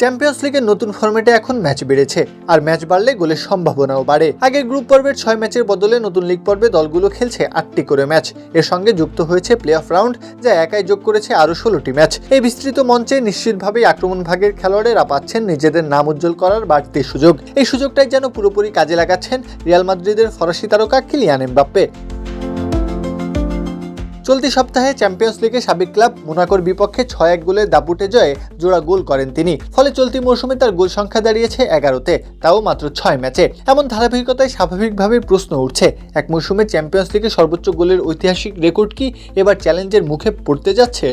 Champions লিগের নতুন ফরম্যাটে এখন ম্যাচ বেড়েছে, আর ম্যাচ বাড়লে গোলের সম্ভাবনাও বাড়ে। আগে গ্রুপ পর্বের ছয় ম্যাচের বদলে নতুন লিগ পর্বে দলগুলো খেলছে আটটি করে ম্যাচ এর সঙ্গে যুক্ত হয়েছে প্লে অফ রাউন্ড যা একাই যোগ করেছে আরও ষোলোটি ম্যাচ এই বিস্তৃত মঞ্চে নিশ্চিতভাবেই আক্রমণ ভাগের খেলোয়াড়েরা পাচ্ছেন নিজেদের নাম উজ্জ্বল করার বাড়তি সুযোগ। এই সুযোগটাই যেন পুরোপুরি কাজে লাগাচ্ছেন রিয়াল মাদ্রিদের ফরাসি তারকা কিলিয়ান এমবাপ্পে। চলতি সপ্তাহে চ্যাম্পিয়ন্স লিগে সাবেক ক্লাব মোনাকোর বিপক্ষে ছয় এক গোলের দাপুটে জয়ে জোড়া গোল করেন তিনি। ফলে চলতি মৌসুমে তার গোল সংখ্যা দাঁড়িয়েছে এগারোতে, তাও মাত্র ছয় ম্যাচে। এমন ধারাবাহিকতায় স্বাভাবিকভাবে প্রশ্ন উঠছে, এক মৌসুমে চ্যাম্পিয়ন্স লিগে সর্বোচ্চ গোলের ঐতিহাসিক রেকর্ড কি এবার চ্যালেঞ্জের মুখে পড়তে যাচ্ছে?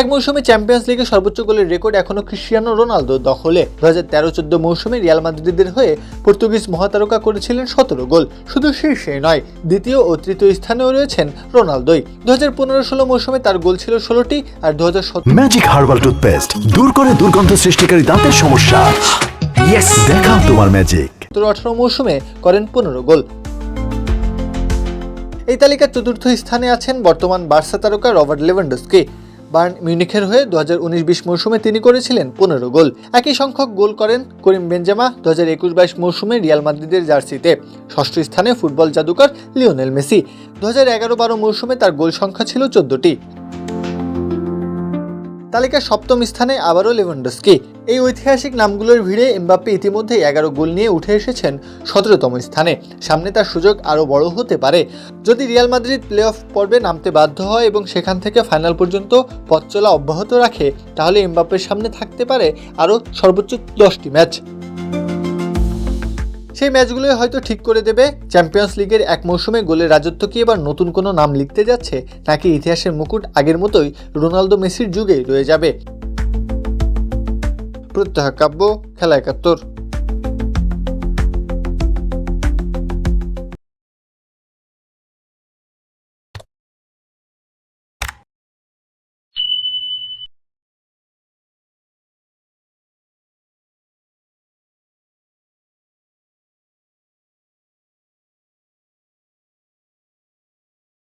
এক মৌসুমে চ্যাম্পিয়ন্স লিগে সর্বোচ্চ গোলের রেকর্ড এখনও ক্রিশ্চিয়ানো রোনালদো দখলে। দু হাজার তেরো চোদ্দ মৌসুমে রিয়াল মাদ্রিদের হয়ে পর্তুগিজ মহাতারকা করেছিলেন সতেরো গোল। শুধু শীর্ষে নয় দ্বিতীয় ও তৃতীয় স্থানেও রয়েছেন রোনালদোই। দু হাজার পনেরো ষোলো মৌসুমে তার গোল ছিল ষোলোটি আর দু হাজার ম্যাজিক হার্বাল টুথপেস্ট দূর করে দুর্গন্ধ সৃষ্টিকারী দাঁতের সমস্যা। ইয়েস দেখাও তোমার ম্যাজিক সতেরো আঠারো মৌসুমে করেন পনেরো গোল। এই তালিকার চতুর্থ স্থানে আছেন বর্তমান বার্সা তারকা রবার্ট লেভানডস্কি। বার্ন মিউনিখের হয়ে দু হাজার উনিশ বিশ মৌসুমে তিনি করেছিলেন পনেরো গোল। একই সংখ্যক গোল করেন করিম বেঞ্জামা দু হাজার একুশ বাইশ মৌসুমে রিয়াল মাদ্রিদের জার্সিতে। ষষ্ঠ স্থানে ফুটবল জাদুকর লিওনেল মেসি। দু হাজার এগারো বারো মৌসুমে তার গোল সংখ্যা ছিল চোদ্দটি। তালিকার সপ্তম স্থানে আবারও লেভানডস্কি। এই ঐতিহাসিক নামগুলোর ভিড়ে এমবাপ্পে ইতিমধ্যেই এগারো গোল নিয়ে উঠে এসেছেন সতেরোতম স্থানে। সামনে তার সুযোগ আরও বড় হতে পারে। যদি রিয়াল মাদ্রিদ প্লে অফ পর্বে নামতে বাধ্য হয় এবং সেখান থেকে ফাইনাল পর্যন্ত পথ চলা অব্যাহত রাখে, তাহলে এমবাপ্পের সামনে থাকতে পারে আরও সর্বোচ্চ দশটি ম্যাচ। সেই ম্যাচগুলোই হয়তো ঠিক করে দেবে। চ্যাম্পিয়ন্স লিগের এক মৌসুমে গোলের রাজত্ব কি এবার নতুন কোনো নাম লিখতে যাচ্ছে? নাকি ইতিহাসের মুকুট আগের মতোই রোনালদো মেসির যুগেই রয়ে যাবে? প্রত্যহ কাব্য, খেলা একাত্তর।